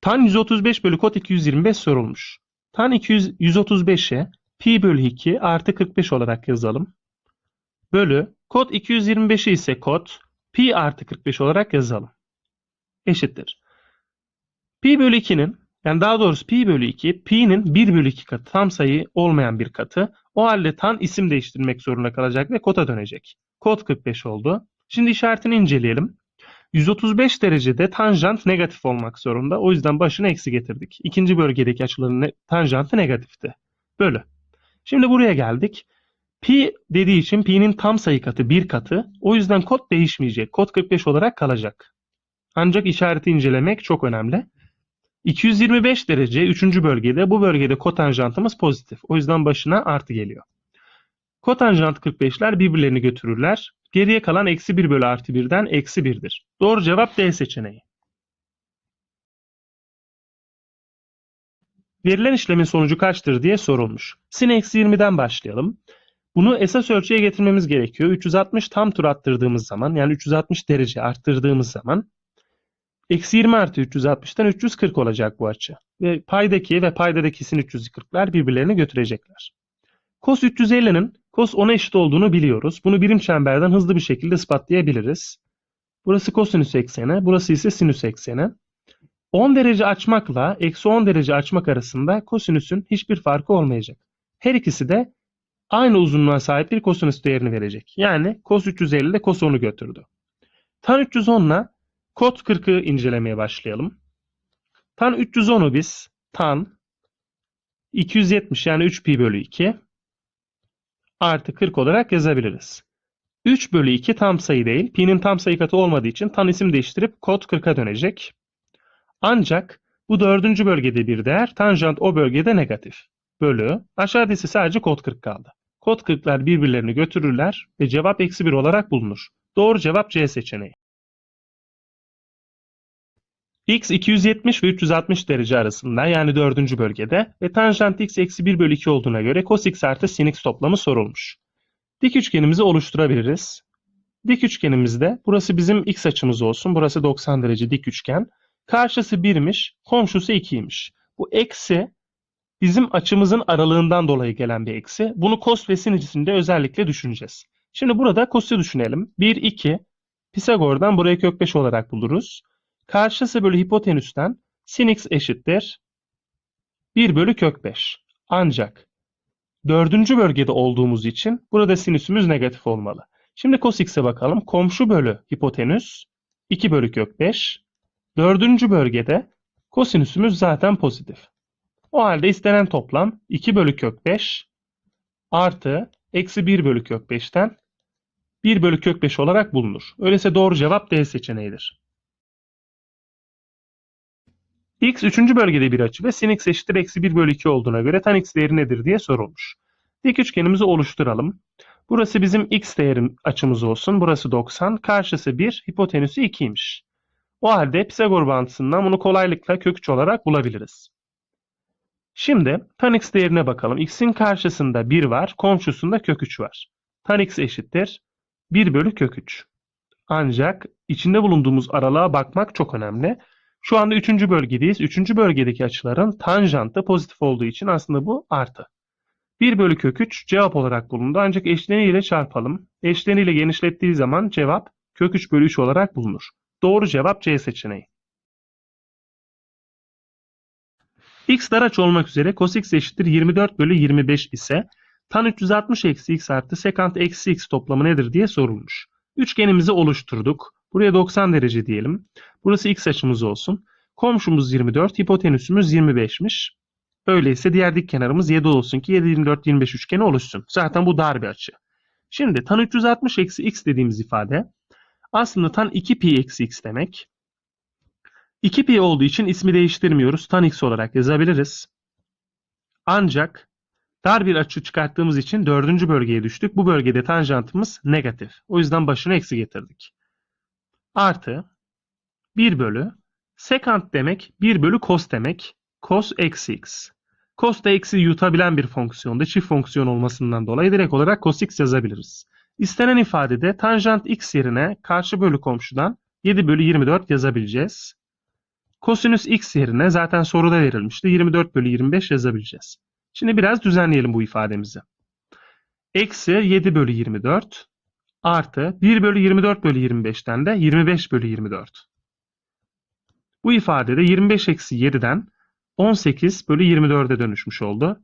Tan 135 bölü kod 225 sorulmuş. Tan 200, 135'e pi bölü 2 artı 45 olarak yazalım. Bölü kod 225'i ise kod pi artı 45 olarak yazalım. Eşittir. Pi bölü 2'nin yani daha doğrusu pi bölü 2 pi'nin 1 bölü 2 katı tam sayı olmayan bir katı. O halde tan isim değiştirmek zorunda kalacak ve kota dönecek. Kod 45 oldu. Şimdi işaretini inceleyelim. 135 derecede tanjant negatif olmak zorunda. O yüzden başına eksi getirdik. İkinci bölgedeki açıların ne- tanjantı negatifti. Bölü. Şimdi buraya geldik. Pi dediği için pi'nin tam sayı katı bir katı. O yüzden kod değişmeyecek. Kod 45 olarak kalacak. Ancak işareti incelemek çok önemli. 225 derece 3. bölgede bu bölgede kotanjantımız pozitif. O yüzden başına artı geliyor. Kotanjant 45'ler birbirlerini götürürler. Geriye kalan eksi 1 bölü artı 1'den eksi 1'dir. Doğru cevap D seçeneği. Verilen işlemin sonucu kaçtır diye sorulmuş. Sin eksi 20'den başlayalım. Bunu esas ölçüye getirmemiz gerekiyor. 360 tam tur attırdığımız zaman yani 360 derece arttırdığımız zaman eksi 20 artı 360'tan 340 olacak bu açı. Ve paydaki ve paydadaki sin 340'ler birbirlerini götürecekler. Cos 350'nin cos 10'a eşit olduğunu biliyoruz. Bunu birim çemberden hızlı bir şekilde ispatlayabiliriz. Burası kosinüs ekseni, burası ise sinüs ekseni. 10 derece açmakla eksi 10 derece açmak arasında kosinüsün hiçbir farkı olmayacak. Her ikisi de aynı uzunluğa sahip bir kosinüs değerini verecek. Yani cos 350 de cos 10'u götürdü. Tan 310 ile kot 40'ı incelemeye başlayalım. Tan 310'u biz tan 270 yani 3 pi bölü 2 artı 40 olarak yazabiliriz. 3 bölü 2 tam sayı değil. Pi'nin tam sayı katı olmadığı için tan isim değiştirip kod 40'a dönecek. Ancak bu dördüncü bölgede bir değer, tanjant o bölgede negatif. Bölü, aşağıda ise sadece kod 40 kaldı. Kod 40'lar birbirlerini götürürler ve cevap eksi 1 olarak bulunur. Doğru cevap C seçeneği. X 270 ve 360 derece arasında yani dördüncü bölgede ve tanjant x eksi 1 bölü 2 olduğuna göre cos x artı sin x toplamı sorulmuş. Dik üçgenimizi oluşturabiliriz. Dik üçgenimizde burası bizim x açımız olsun. Burası 90 derece dik üçgen. Karşısı 1'miş, komşusu 2'ymiş. Bu eksi bizim açımızın aralığından dolayı gelen bir eksi. Bunu cos ve sin içinde özellikle düşüneceğiz. Şimdi burada cos'u düşünelim. 1, 2. Pisagor'dan burayı kök 5 olarak buluruz. Karşısı bölü hipotenüsten sin x eşittir 1 bölü kök 5. Ancak dördüncü bölgede olduğumuz için burada sinüsümüz negatif olmalı. Şimdi cos x'e bakalım. Komşu bölü hipotenüs 2 bölü kök 5. Dördüncü bölgede kosinüsümüz zaten pozitif. O halde istenen toplam 2 bölü kök 5 artı eksi 1 bölü kök 5'ten 1 bölü kök 5 olarak bulunur. Öyleyse doğru cevap D seçeneğidir. X 3. bölgede bir açı ve sin x eşittir eksi 1 bölü 2 olduğuna göre tan x değeri nedir diye sorulmuş. Dik üçgenimizi oluşturalım. Burası bizim x değerim açımız olsun. Burası 90. Karşısı 1, hipotenüsü 2'ymiş. O halde Pisagor bağıntısından bunu kolaylıkla kök 3 olarak bulabiliriz. Şimdi tan x değerine bakalım. x'in karşısında 1 var, komşusunda kök 3 var. Tan x eşittir 1 bölü kök 3. Ancak içinde bulunduğumuz aralığa bakmak çok önemli. Şu anda 3. bölgedeyiz. 3. bölgedeki açıların tanjantı pozitif olduğu için aslında bu artı. 1 bölü kök 3 cevap olarak bulundu. Ancak eşleniyle çarpalım. Eşleniyle genişlettiği zaman cevap kök 3 bölü 3 olarak bulunur. Doğru cevap C seçeneği. X dar açı olmak üzere cos x eşittir 24 bölü 25 ise tan 360 eksi x artı sekant eksi x toplamı nedir diye sorulmuş. Üçgenimizi oluşturduk. Buraya 90 derece diyelim. Burası x açımız olsun. Komşumuz 24, hipotenüsümüz 25'miş. Öyleyse diğer dik kenarımız 7 olsun ki 7, 24, 25 üçgeni oluşsun. Zaten bu dar bir açı. Şimdi tan 360 eksi x dediğimiz ifade aslında tan 2 pi eksi x demek. 2 pi olduğu için ismi değiştirmiyoruz. Tan x olarak yazabiliriz. Ancak dar bir açı çıkarttığımız için dördüncü bölgeye düştük. Bu bölgede tanjantımız negatif. O yüzden başına eksi getirdik. Artı 1 bölü sekant demek 1 bölü cos demek. Cos eksi x. Cos da eksi yutabilen bir fonksiyonda çift fonksiyon olmasından dolayı direkt olarak cos x yazabiliriz. İstenen ifadede tanjant x yerine karşı bölü komşudan 7 bölü 24 yazabileceğiz. Kosinüs x yerine zaten soruda verilmişti. 24 bölü 25 yazabileceğiz. Şimdi biraz düzenleyelim bu ifademizi. Eksi 7 bölü 24 artı 1 bölü 24 bölü 25'ten de 25 bölü 24. Bu ifadede 25 eksi 7'den 18 bölü 24'e dönüşmüş oldu.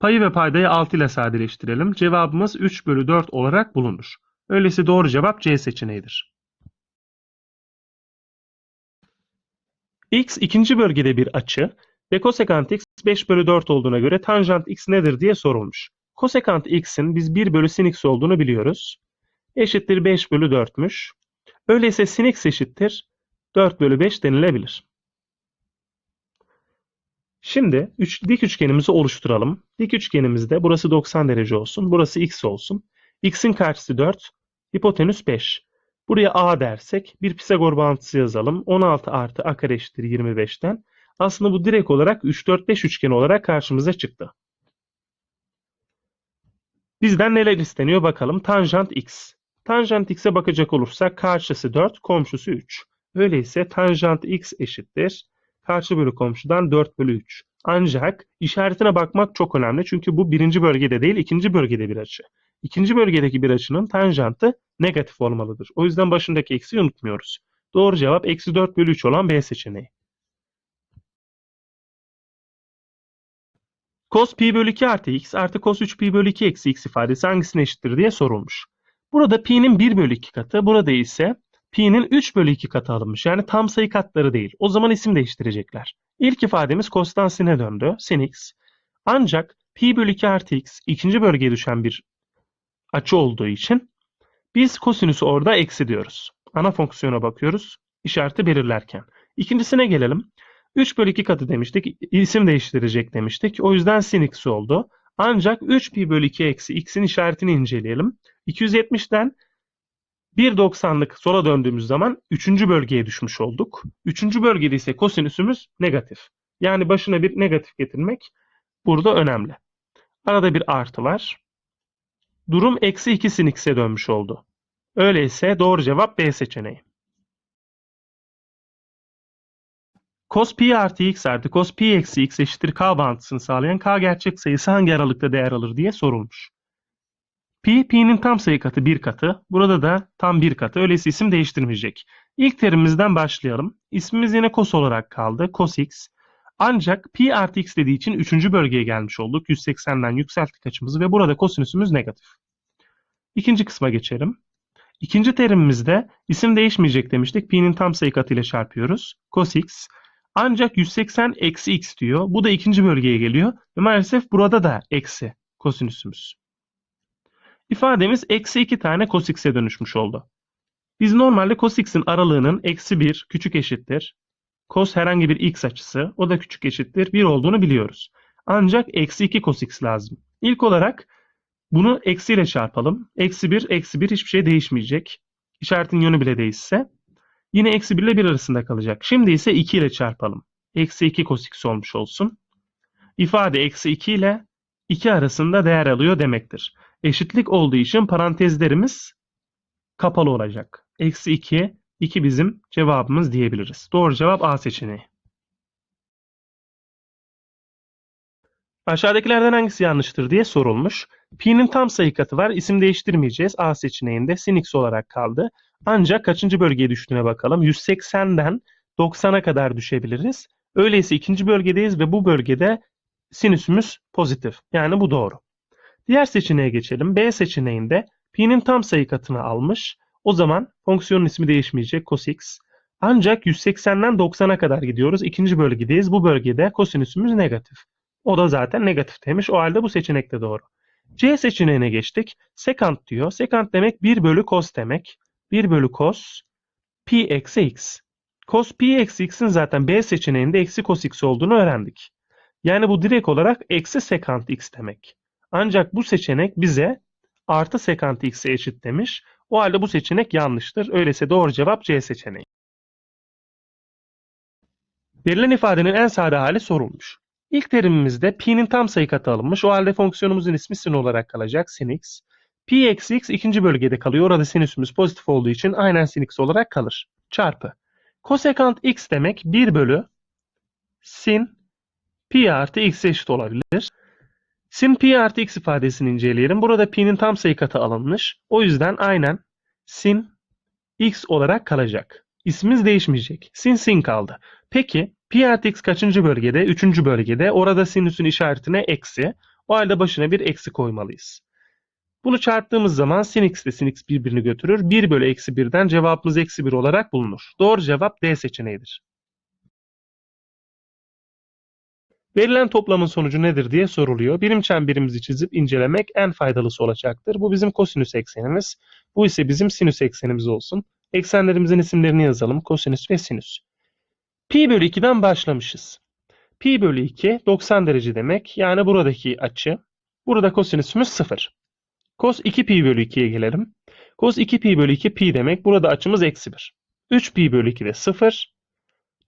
Payı ve paydayı 6 ile sadeleştirelim. Cevabımız 3 bölü 4 olarak bulunur. Öyleyse doğru cevap C seçeneğidir. X ikinci bölgede bir açı ve kosekant x 5 bölü 4 olduğuna göre tanjant x nedir diye sorulmuş. Kosekant x'in biz 1 bölü sin x olduğunu biliyoruz. Eşittir 5 bölü 4'müş. Öyleyse sin x eşittir 4 bölü 5 denilebilir. Şimdi üç, dik üçgenimizi oluşturalım. Dik üçgenimizde burası 90 derece olsun. Burası x olsun. x'in karşısı 4. Hipotenüs 5. Buraya a dersek bir Pisagor bağıntısı yazalım. 16 artı a kare eşittir 25'ten. Aslında bu direkt olarak 3, 4, 5 üçgeni olarak karşımıza çıktı. Bizden neler isteniyor bakalım. Tanjant x. Tanjant x'e bakacak olursak karşısı 4, komşusu 3. Öyleyse tanjant x eşittir. Karşı bölü komşudan 4 bölü 3. Ancak işaretine bakmak çok önemli. Çünkü bu birinci bölgede değil ikinci bölgede bir açı. İkinci bölgedeki bir açının tanjantı negatif olmalıdır. O yüzden başındaki eksiği unutmuyoruz. Doğru cevap eksi 4 bölü 3 olan B seçeneği. Cos pi bölü 2 artı x artı cos 3 pi bölü 2 eksi x ifadesi hangisine eşittir diye sorulmuş. Burada pi'nin 1 bölü 2 katı, burada ise pi'nin 3 bölü 2 katı alınmış. Yani tam sayı katları değil. O zaman isim değiştirecekler. İlk ifademiz cos'tan döndü. Sin x. Ancak pi bölü 2 artı x ikinci bölgeye düşen bir açı olduğu için biz kosinüsü orada eksi diyoruz. Ana fonksiyona bakıyoruz. işareti belirlerken. İkincisine gelelim. 3 bölü 2 katı demiştik. İsim değiştirecek demiştik. O yüzden sin x oldu. Ancak 3 pi bölü 2 eksi x'in işaretini inceleyelim. 270'ten 1.90'lık sola döndüğümüz zaman 3. bölgeye düşmüş olduk. 3. bölgede ise kosinüsümüz negatif. Yani başına bir negatif getirmek burada önemli. Arada bir artı var. Durum eksi 2 sin x'e dönmüş oldu. Öyleyse doğru cevap B seçeneği. Cos pi artı x artı cos pi eksi x eşittir k bağıntısını sağlayan k gerçek sayısı hangi aralıkta değer alır diye sorulmuş. Pi, pi'nin tam sayı katı bir katı. Burada da tam bir katı. Öyleyse isim değiştirmeyecek. İlk terimimizden başlayalım. İsmimiz yine cos olarak kaldı. Cos x. Ancak pi artı x dediği için 3. bölgeye gelmiş olduk. 180'den yükselttik açımızı ve burada kosinüsümüz negatif. İkinci kısma geçelim. İkinci terimimizde isim değişmeyecek demiştik. Pi'nin tam sayı katı ile çarpıyoruz. Cos x. Ancak 180 eksi x diyor. Bu da ikinci bölgeye geliyor. Ve maalesef burada da eksi kosinüsümüz. İfademiz eksi 2 tane cos x'e dönüşmüş oldu. Biz normalde cos x'in aralığının eksi 1 küçük eşittir. Cos herhangi bir x açısı o da küçük eşittir 1 olduğunu biliyoruz. Ancak eksi 2 cos x lazım. İlk olarak bunu eksiyle çarpalım. Eksi 1, eksi 1 hiçbir şey değişmeyecek. İşaretin yönü bile değişse. Yine eksi 1 ile 1 arasında kalacak. Şimdi ise 2 ile çarpalım. Eksi 2 cos x olmuş olsun. İfade eksi 2 ile 2 arasında değer alıyor demektir. Eşitlik olduğu için parantezlerimiz kapalı olacak. Eksi 2, 2 bizim cevabımız diyebiliriz. Doğru cevap A seçeneği. Aşağıdakilerden hangisi yanlıştır diye sorulmuş. Pi'nin tam sayı katı var. İsim değiştirmeyeceğiz. A seçeneğinde sin x olarak kaldı. Ancak kaçıncı bölgeye düştüğüne bakalım. 180'den 90'a kadar düşebiliriz. Öyleyse ikinci bölgedeyiz ve bu bölgede sinüsümüz pozitif. Yani bu doğru. Diğer seçeneğe geçelim. B seçeneğinde pi'nin tam sayı katını almış. O zaman fonksiyonun ismi değişmeyecek cos x. Ancak 180'den 90'a kadar gidiyoruz. İkinci bölgedeyiz. Bu bölgede kosinüsümüz negatif. O da zaten negatif demiş. O halde bu seçenek de doğru. C seçeneğine geçtik. Sekant diyor. Sekant demek 1 bölü cos demek. 1 bölü cos pi eksi x. Cos pi eksi x'in zaten B seçeneğinde eksi cos x olduğunu öğrendik. Yani bu direkt olarak eksi sekant x demek. Ancak bu seçenek bize artı sekant x'e eşit demiş. O halde bu seçenek yanlıştır. Öyleyse doğru cevap C seçeneği. Verilen ifadenin en sade hali sorulmuş. İlk terimimizde pi'nin tam sayı katı alınmış. O halde fonksiyonumuzun ismi sin olarak kalacak. sin x. Pi eksi x ikinci bölgede kalıyor. Orada sinüsümüz pozitif olduğu için aynen sin x olarak kalır. Çarpı. Kosekant x demek 1 bölü sin pi artı x eşit olabilir. Sin pi artı x ifadesini inceleyelim. Burada pi'nin tam sayı katı alınmış. O yüzden aynen sin x olarak kalacak. İsmimiz değişmeyecek. Sin sin kaldı. Peki pi artı x kaçıncı bölgede? Üçüncü bölgede. Orada sinüsün işaretine eksi. O halde başına bir eksi koymalıyız. Bunu çarptığımız zaman sin x ile sin x birbirini götürür. 1 bölü eksi 1'den cevabımız eksi 1 olarak bulunur. Doğru cevap D seçeneğidir. Verilen toplamın sonucu nedir diye soruluyor. Birim çemberimizi çizip incelemek en faydalısı olacaktır. Bu bizim kosinüs eksenimiz. Bu ise bizim sinüs eksenimiz olsun. Eksenlerimizin isimlerini yazalım. Kosinüs ve sinüs. Pi bölü 2'den başlamışız. Pi bölü 2 90 derece demek. Yani buradaki açı. Burada kosinüsümüz 0. Cos 2 pi bölü 2'ye gelelim. Cos 2 pi bölü 2 pi demek. Burada açımız eksi 1. 3 pi bölü 2 de 0.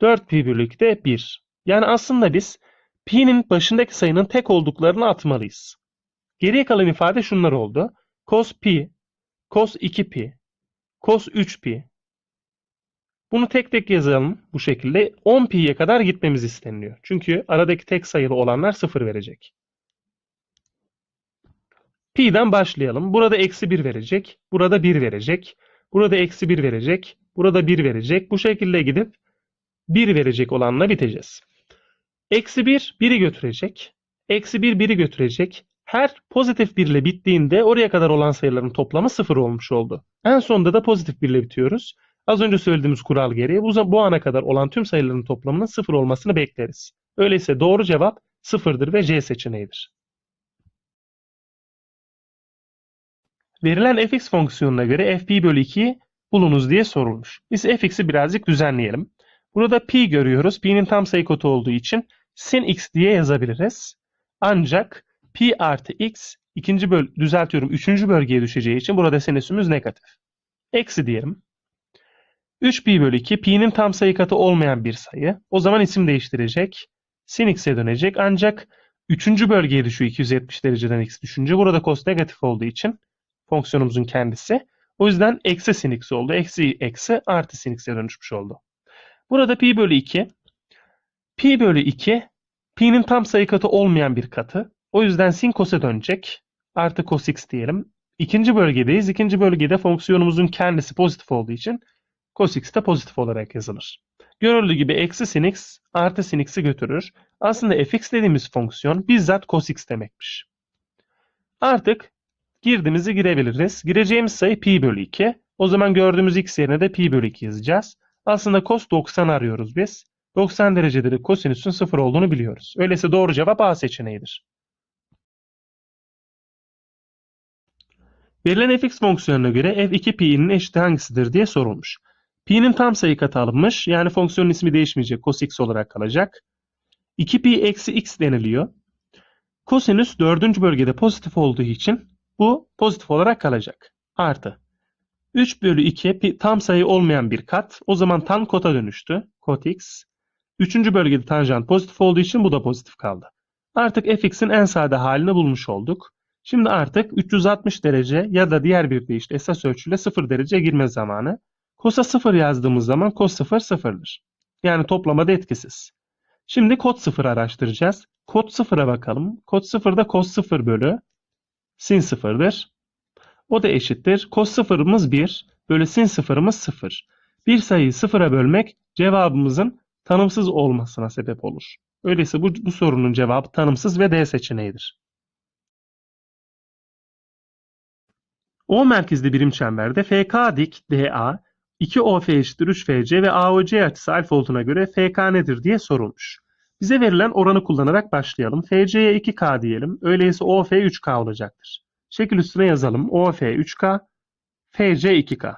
4 pi bölü 2 de 1. Yani aslında biz pi'nin başındaki sayının tek olduklarını atmalıyız. Geriye kalan ifade şunlar oldu. Cos pi, cos 2 pi, cos 3 pi. Bunu tek tek yazalım bu şekilde. 10 pi'ye kadar gitmemiz isteniliyor. Çünkü aradaki tek sayılı olanlar 0 verecek. Pi'den başlayalım. Burada eksi 1 verecek. Burada 1 verecek. Burada eksi 1 verecek. Burada 1 verecek. Bu şekilde gidip 1 verecek olanla biteceğiz. Eksi 1, 1'i götürecek. Eksi 1, 1'i götürecek. Her pozitif 1 ile bittiğinde oraya kadar olan sayıların toplamı 0 olmuş oldu. En sonunda da pozitif 1 ile bitiyoruz. Az önce söylediğimiz kural gereği bu, bu ana kadar olan tüm sayıların toplamının 0 olmasını bekleriz. Öyleyse doğru cevap 0'dır ve C seçeneğidir. Verilen fx fonksiyonuna göre fp bölü 2'yi bulunuz diye sorulmuş. Biz fx'i birazcık düzenleyelim. Burada pi görüyoruz. Pi'nin tam sayı kodu olduğu için sin x diye yazabiliriz. Ancak pi artı x ikinci böl düzeltiyorum üçüncü bölgeye düşeceği için burada sinüsümüz negatif. Eksi diyelim. 3 pi bölü 2 pi'nin tam sayı katı olmayan bir sayı. O zaman isim değiştirecek. Sin x'e dönecek. Ancak üçüncü bölgeye düşüyor 270 dereceden x düşünce. Burada cos negatif olduğu için fonksiyonumuzun kendisi. O yüzden eksi sin x oldu. Eksi eksi artı sin x'e dönüşmüş oldu. Burada pi bölü 2. Pi bölü 2 pi'nin tam sayı katı olmayan bir katı. O yüzden sin cos'e dönecek. Artı cos x diyelim. İkinci bölgedeyiz. İkinci bölgede fonksiyonumuzun kendisi pozitif olduğu için cos x de pozitif olarak yazılır. Görüldüğü gibi eksi sin x artı sin x'i götürür. Aslında fx dediğimiz fonksiyon bizzat cos x demekmiş. Artık girdiğimizi girebiliriz. Gireceğimiz sayı pi bölü 2. O zaman gördüğümüz x yerine de pi bölü 2 yazacağız. Aslında cos 90 arıyoruz biz. 90 derecede de kosinüsün 0 olduğunu biliyoruz. Öyleyse doğru cevap A seçeneğidir. Verilen fx fonksiyonuna göre f2 pi'nin eşiti hangisidir diye sorulmuş. Pi'nin tam sayı katı alınmış. Yani fonksiyonun ismi değişmeyecek. Cos x olarak kalacak. 2pi eksi x deniliyor. Kosinüs dördüncü bölgede pozitif olduğu için bu pozitif olarak kalacak. Artı. 3 bölü 2 tam sayı olmayan bir kat. O zaman tan kota dönüştü. Kot x. Üçüncü bölgede tanjant pozitif olduğu için bu da pozitif kaldı. Artık fx'in en sade halini bulmuş olduk. Şimdi artık 360 derece ya da diğer bir deyişle esas ölçüyle 0 derece girme zamanı. Cos'a 0 yazdığımız zaman cos 0 sıfırdır. Yani toplamada etkisiz. Şimdi kod 0 araştıracağız. Kod 0'a bakalım. Kod 0'da cos 0 bölü sin 0'dır. O da eşittir. Cos 0'ımız 1 bölü sin 0'ımız 0. Bir sayıyı 0'a bölmek cevabımızın tanımsız olmasına sebep olur. Öyleyse bu, bu sorunun cevabı tanımsız ve D seçeneğidir. O merkezli birim çemberde FK dik DA 2OF eşittir 3FC ve AOC açısı alfa olduğuna göre FK nedir diye sorulmuş. Bize verilen oranı kullanarak başlayalım. FC'ye 2K diyelim. Öyleyse OF 3K olacaktır. Şekil üstüne yazalım. OF 3K, FC 2K.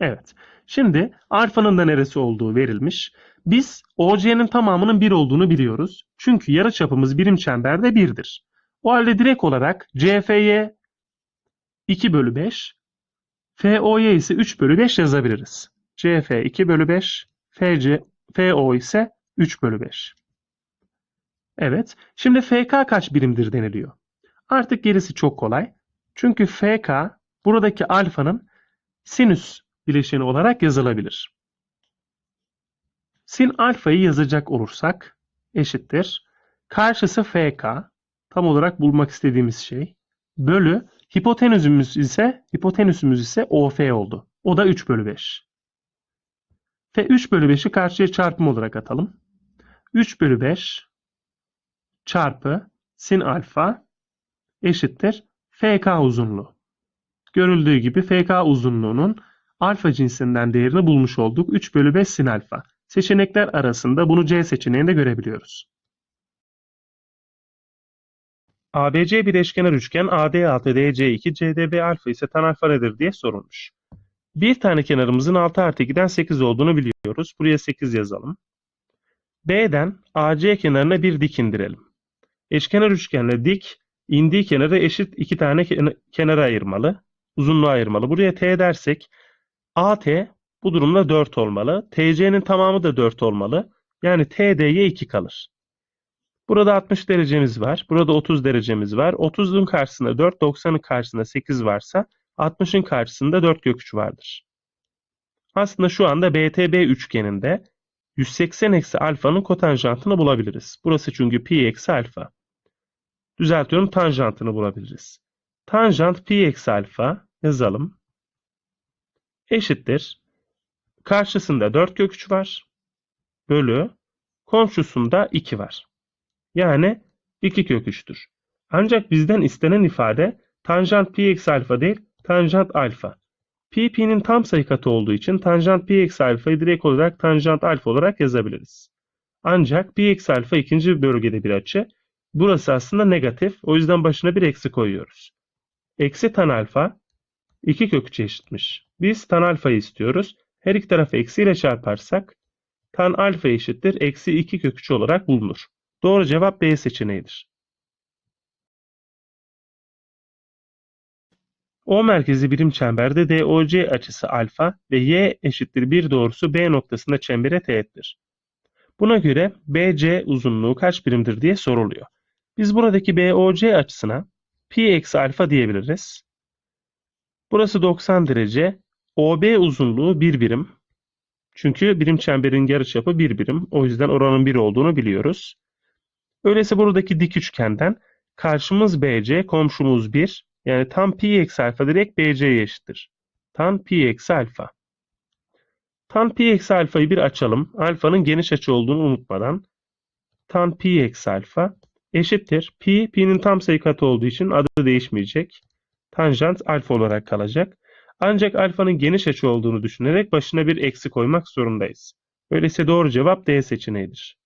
Evet. Şimdi alfanın da neresi olduğu verilmiş. Biz OC'nin tamamının 1 olduğunu biliyoruz. Çünkü yarıçapımız birim çemberde 1'dir. O halde direkt olarak CF'ye 2 bölü 5, FO'ya ise 3 bölü 5 yazabiliriz. CF 2 bölü 5, FC, FO ise 3 bölü 5. Evet. Şimdi FK kaç birimdir deniliyor. Artık gerisi çok kolay. Çünkü FK buradaki alfanın sinüs bileşeni olarak yazılabilir. Sin alfayı yazacak olursak eşittir. Karşısı FK. Tam olarak bulmak istediğimiz şey. Bölü hipotenüsümüz ise hipotenüsümüz ise OF oldu. O da 3 bölü 5. Ve 3 bölü 5'i karşıya çarpım olarak atalım. 3 bölü 5 çarpı sin alfa eşittir FK uzunluğu. Görüldüğü gibi FK uzunluğunun alfa cinsinden değerini bulmuş olduk. 3 bölü 5 sin alfa. Seçenekler arasında bunu C seçeneğinde görebiliyoruz. ABC bir eşkenar üçgen AD artı DC2 CDB alfa ise tan alfa nedir diye sorulmuş. Bir tane kenarımızın 6 artı 2'den 8 olduğunu biliyoruz. Buraya 8 yazalım. B'den AC kenarına bir dik indirelim. Eşkenar üçgenle dik indiği kenarı eşit iki tane ken- kenara ayırmalı. Uzunluğu ayırmalı. Buraya T dersek AT bu durumda 4 olmalı. TC'nin tamamı da 4 olmalı. Yani TD'ye 2 kalır. Burada 60 derecemiz var. Burada 30 derecemiz var. 30'un karşısında 4, 90'ın karşısında 8 varsa 60'ın karşısında 4 göküç vardır. Aslında şu anda BTB üçgeninde 180 eksi alfanın kotanjantını bulabiliriz. Burası çünkü pi eksi alfa. Düzeltiyorum tanjantını bulabiliriz. Tanjant pi eksi alfa yazalım. Eşittir. Karşısında 4 köküç var. Bölü. Komşusunda 2 var. Yani 2 kök 3'tür. Ancak bizden istenen ifade tanjant pi eksi alfa değil, tanjant alfa. Pi pi'nin tam sayı katı olduğu için tanjant pi eksi alfayı direkt olarak tanjant alfa olarak yazabiliriz. Ancak pi eksi alfa ikinci bölgede bir açı. Burası aslında negatif. O yüzden başına bir eksi koyuyoruz. Eksi tan alfa 2 kök 3'e eşitmiş. Biz tan alfayı istiyoruz. Her iki tarafı eksiyle çarparsak tan alfa eşittir eksi 2 kök 3 olarak bulunur. Doğru cevap B seçeneğidir. O merkezi birim çemberde DOC açısı alfa ve y eşittir 1 doğrusu B noktasında çembere teğettir. Buna göre BC uzunluğu kaç birimdir diye soruluyor. Biz buradaki BOC açısına pi eksi alfa diyebiliriz. Burası 90 derece. OB uzunluğu 1 birim. Çünkü birim çemberin yarıçapı 1 birim. O yüzden oranın 1 olduğunu biliyoruz. Öyleyse buradaki dik üçgenden karşımız BC, komşumuz 1. Yani tam pi eksi alfa direkt BC'ye eşittir. Tan pi eksi alfa. Tan pi eksi alfayı bir açalım. Alfanın geniş açı olduğunu unutmadan. Tan pi eksi alfa eşittir. Pi, pi'nin tam sayı katı olduğu için adı değişmeyecek. Tanjant alfa olarak kalacak. Ancak alfanın geniş açı olduğunu düşünerek başına bir eksi koymak zorundayız. Öyleyse doğru cevap D seçeneğidir.